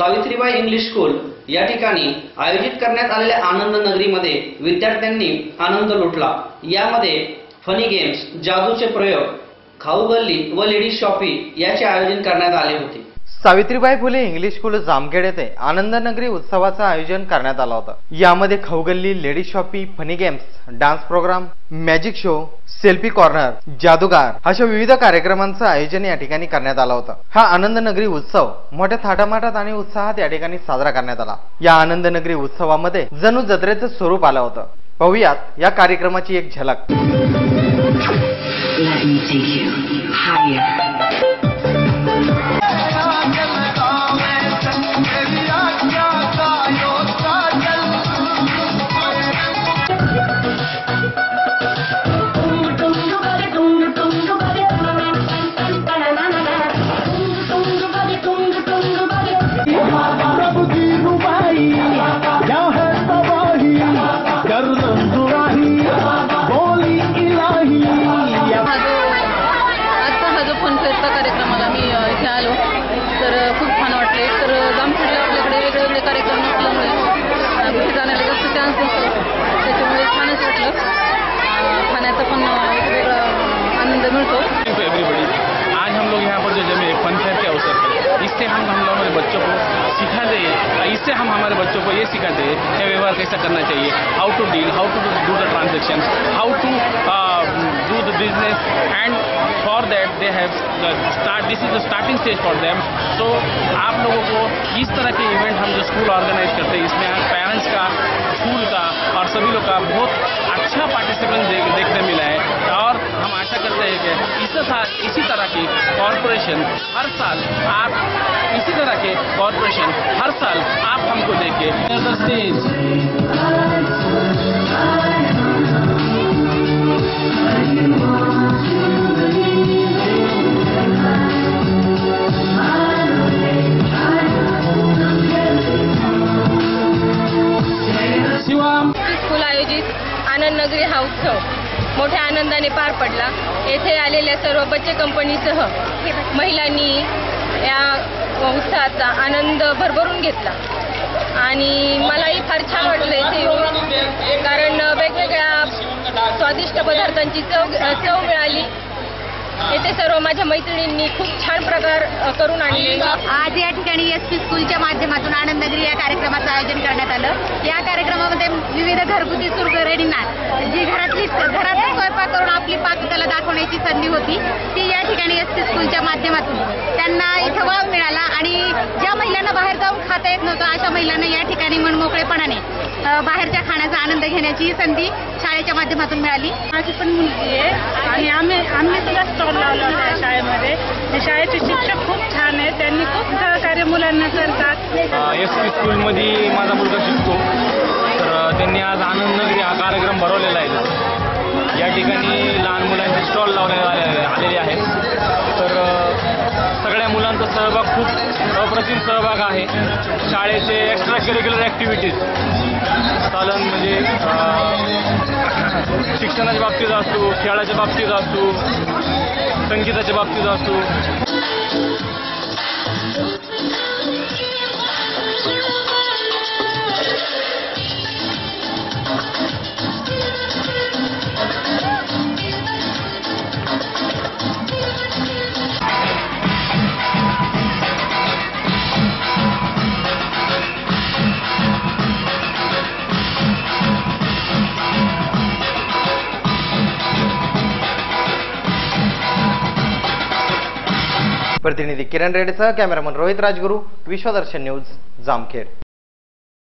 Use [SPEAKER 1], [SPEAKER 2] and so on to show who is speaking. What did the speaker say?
[SPEAKER 1] Savitribai English school या ठिकाणी आयोजित करण्यात आलेल्या आनंद नगरीमध्ये विद्यार्थ्यांनी आनंद लुटला. यामध्ये फनी गेम्स जादूचे प्रयोग खाऊ गल्ली व लेडीज शॉपी याचे आयोजन करण्यात आले होते.
[SPEAKER 2] सावित्रीबाई फुले इंग्लिश स्कूल जामखेड येथे आनंदनगरी उत्सवाचं आयोजन करण्यात आलं होतं. यामध्ये खौगल्ली ladies shoppy funny games dance program magic show selfie corner जादूगार अशा विविध कार्यक्रमांचं आयोजन या ठिकाणी करण्यात आलं होतं. हा आनंदनगरी उत्सव मोठ्या थाटामाटात आणि उत्साहात या ठिकाणी साजरा करण्यात आला. या आनंदनगरी उत्सवामध्ये जणू जत्रेचं स्वरूप आलं होतं. पाहूयात या कार्यक्रमाची एक झलक.
[SPEAKER 3] हम हमारे बच्चों को ये सिखाते हैं कि व्यवहार कैसा करना चाहिए how to deal how to do the transaction how to do the business and for that they have start this is the starting stage for them तो आप लोगों को इस तरह के इवेंट हम जो स्कूल ऑर्गेनाइज करते हैं इसमें पेरेंट्स का स्कूल का और सभी लोग का बहुत अच्छा पार्टिसिपेंट देख, देखने मिला है। और हम आशा करते हैं कि इस साथ इसी तरह की कॉरपोरेशन हर साल आप इसी तरह के कॉरपोरेशन हर साल देके शिवम
[SPEAKER 4] स्कूल आयोजित आनंद नगरी हा उत्सव मोठ्या आनंदाने पार पडला. येथे आलेल्या सर्व बच्चे कंपनीसह महिलांनी या उत्सवाचा आनंद भरभरून घेतला. आणि मलाही फार छान वाटलं इथे येऊन. कारण वेगवेगळ्या स्वादिष्ट पदार्थांची चव चव मिळाली. येथे सर्व माझ्या मैत्रिणींनी खूप छान प्रकार करून आणले.
[SPEAKER 5] आज या ठिकाणी एस पी स्कूलच्या माध्यमातून आनंदगिरी या कार्यक्रमाचं आयोजन करण्यात आलं. या कार्यक्रमामध्ये विविध घरगुती सुरगरणींना जी घरातली घरातला स्वयंपाक करून आपली पाककला दाखवण्याची संधी होती ती या ठिकाणी एस पी स्कूलच्या माध्यमातून त्यांना इथं वाव मिळाला आणि ज्या महिलांना बाहेर जाऊन खाता येत नव्हतं. अशा महिलांना या ठिकाणी मनमोकळेपणाने बाहेरच्या खाण्याचा आनंद घेण्याची ही संधी शाळेच्या माध्यमातून मिळाली.
[SPEAKER 6] माझी पण मुलगी आहे आणि आम्ही आम्ही सुद्धा स्टॉल लावला होता या शाळेमध्ये. त्या शाळेचे शिक्षक खूप छान आहेत. त्यांनी खूप सहकार्य मुलांना करतात.
[SPEAKER 3] एस पी स्कूलमध्ये माझा मुलगा शिकतो. तर त्यांनी आज आनंद नगरी हा कार्यक्रम भरवलेला आहे. ठिकाणी लहान मुलांचे स्टॉल लावण्यात आलेले आहेत. तर सगळ्या मुलांचा सहभाग खूप अप्रतिम सहभाग आहे. शाळेचे एक्स्ट्रा करिक्युलर ॲक्टिव्हिटीज चालन म्हणजे शिक्षणाच्या बाबतीत असू खेळाच्या बाबतीत असू संगीताच्या बाबतीत असू.
[SPEAKER 2] प्रतिनिधी किरण रेड्डीसह कॅमेरामन रोहित राजगुरू विश्वदर्शन न्यूज जामखेड.